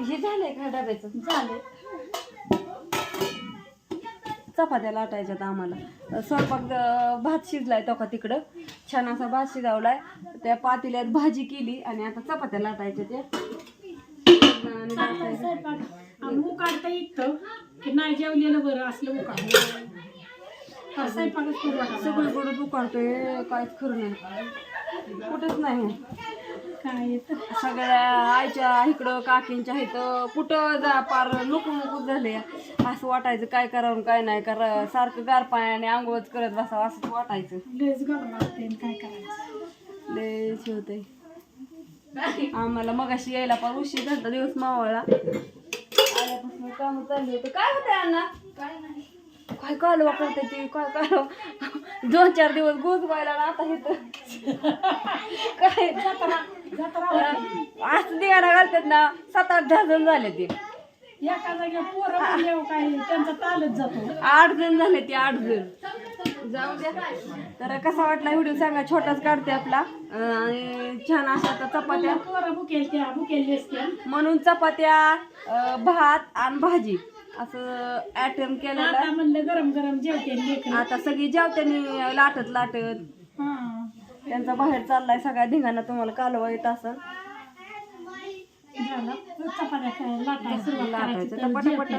हे झालंय का डब्याचं? झाले चपात्या लाटायच्यात आम्हाला. स्वयंपाक भात शिजलाय तो का तिकडं. छान असा भात शिजवलाय. त्या पातेल्यात भाजी केली आणि आता चपात्या लाटायच्या त्या उकाडता येतं की नाही जेवलेलं बरं असलं उकाड हा, स्वयंपाकच करू वाटायला. सगळीकडे दुकानतोय काहीच खरं नाही. कुठंच नाही. काय सगळ्या आईच्या इकडं काकींच्या इथं कुठं जा पार नको नको झाले. असं वाटायचं काय करावं काय नाही. करा सारखं गार पाण्याने आंघोळच करत बसावं असंच वाटायचं. लयच लागते आणि काय करायचं? होतंय. आम्हाला मगाशी यायला पण उशीर झाला दिवस मावळला. आल्यापासून काम चालली होतं. काय होतंय अण्णा? काय कालवा करते ती काय कालवा. दोन चार दिवस गोज व्हायला आता हे काय? जत्रा असं दिगाडा घालतात ना सात आठ दहा जण झाले ते. एका जागी पोरं म्हणल्यावर काय त्यांचा तालच जातो. आठ जण झाले ते आठ जण. जाऊ द्या. तर कसा वाटला व्हिडिओ सांगा छोटाच काढते आपला. आणि छान अशा आता चपात्या. पोरं बुकेल त्या बुकेल असत्या म्हणून चपात्या अं, भात आणि भाजी. असं ॲटम केलेलं. आता म्हणलं गरम गरम जेवते लेकर. आता सगळी जेवत्यानी लाटत लाटत. हा. त्यांचा बाहेर चाललाय सगळ्या धिंगाणा तुम्हाला कालवा येत असं झालं. चपात्या काय लाटायला सुरुवात लाटायचं करायची तर तर पटापट.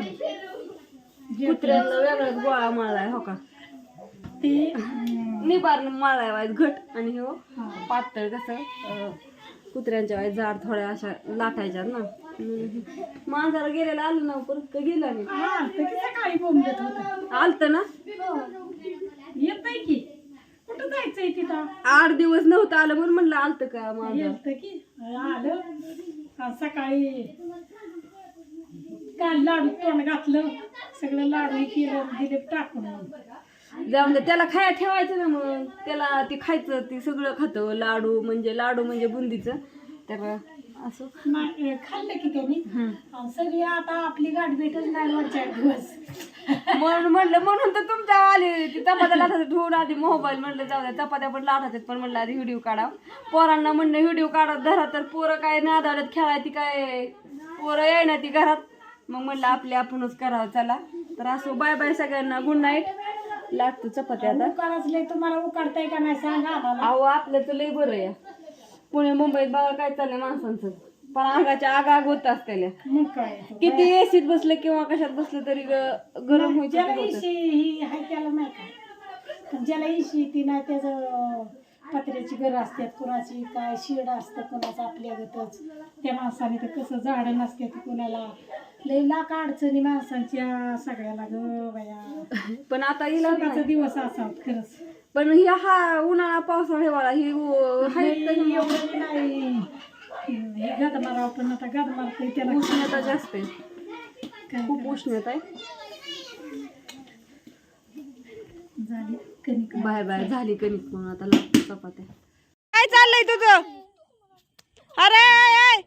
जेवते. कुत्र्यांना वेगळाच गोळा माळाय हो का? ते? हम्म, निबार माळाय वाईट घट. आणि हो हा. पातळ कसं अं, कुत्र्यांच्या वाईट जाड थोड्या अशा लाटायच्या ना. मांजरा गेलेला आलं ना परत का गेला नाही. हा, तर किती सकाळी बोंबलत होतं? आलत ना? येतंय की? कुठं जायचंय तिथं? आठ दिवस नव्हतं आलं म्हणून म्हणलं आलत का माझं येत की? आलं. का सकाळी काल लाडू तोंड घातलं सगळं लाडू हे केलं दिले टाकून. जाऊन दे त्याला खाया ठेवायचं ना मग. त्याला ते खायचं ते सगळं खातं. लाडू म्हणजे लाडू म्हणजे बुंदीचं. तर असं. नाही, खाल्लं की त्यांनी. सगळी आता आपली गाठ भेटच नाही वर चार दिवस. म्हणून म्हणलं म्हणून तर तुमच्या आले ती चपात्या लाटायचं ठेवून आधी मोबाईल म्हणलं जाऊ द्या चपात्या पण लाटायच्यात पण म्हणलं आधी व्हिडिओ काढा. पोरांना म्हणलं व्हिडिओ काढा धरा. तर पोरं काय नादाडत खेळाय ती काय? पोरं याय ना ती घरात. मग म्हणलं आपले आपणच करावं चला. तर असो बाय बाय सगळ्यांना गुड नाईट. लागतो चपात्या आता. उकाळच लय तुम्हाला उकाळताय का नाही सांगा आम्हाला. अहो आपलं तर लय बरं आहे. पुणे मुंबईत बघा काय चाललंय माणसांचं? पण अंगाच्या आग आग होत असतेल्या. मग काय किती एसीत बसलं किंवा कशात बसलं तरी ग- गरम ज्याला व्हायचं इशी ही हाय त्याला नाही का? पण ज्याला इशी ती नाही त्याचं पत्र्याची घर असतात कुणाची काय शेड असतं कुणाचं आपल्या गतच. त्या माणसाने तर कसं झाडं नसते कुणाला. लय लाख अडचणी माणसांच्या सगळ्याला ग बाया. पण आता सुखाचा दिवस असावं खरंच. पण ही हा उन्हाळा पावसाळा हिवाळा ही उ- हाय एवढं नाही. हे गद मारावं पण आता त्याला. उष्णता जास्त आहे. काय खूप उष्णता आहे. झाली कणिक. बाय बाय झाली कणिक म्हणून आता लागतो चपात्या काय चाललंय तुझं? अरे आय, आय.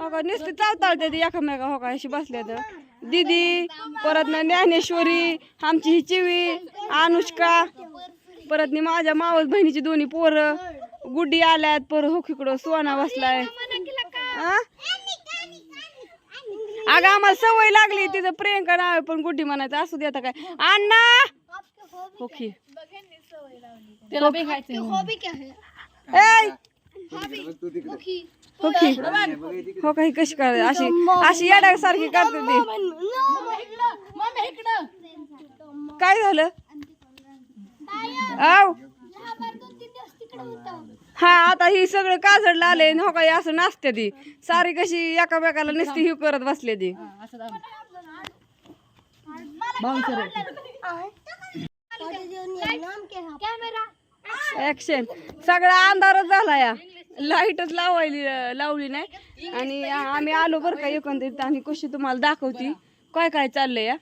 हो का नुसती चावताळते ती एकामेका हो का अशी बसल्या तर दीदी परत ना ज्ञानेश्वरी आमची ही चिवी अनुष्का. परत नी माझ्या मावस बहिणीची दोन्ही पोरं गुड्डी आल्यात परत हो इकडं सोना बसलाय? अगं आम्हाला सवय लागली तिचं प्रियंका नाव आहे पण गुड्डी म्हणायचं असू दे आता काय. अण्णा! ओके. त्याला हो? काही कशी करते अशी अशी येड्यासारखी करते ती. काय झालं? आव. हा आता ही सगळं काजड आले हो काही असं नाचते ती. सारी कशी एकामेकाला नसती ही करत बसले ती. ऍक्शन सगळा अंधारच झाला या. लाईटच लावायली लावली नाही. आणि आम्ही आलो बरं का एकंदरीत आणि कशी तुम्हाला दाखवती. काय काय चाललंय या?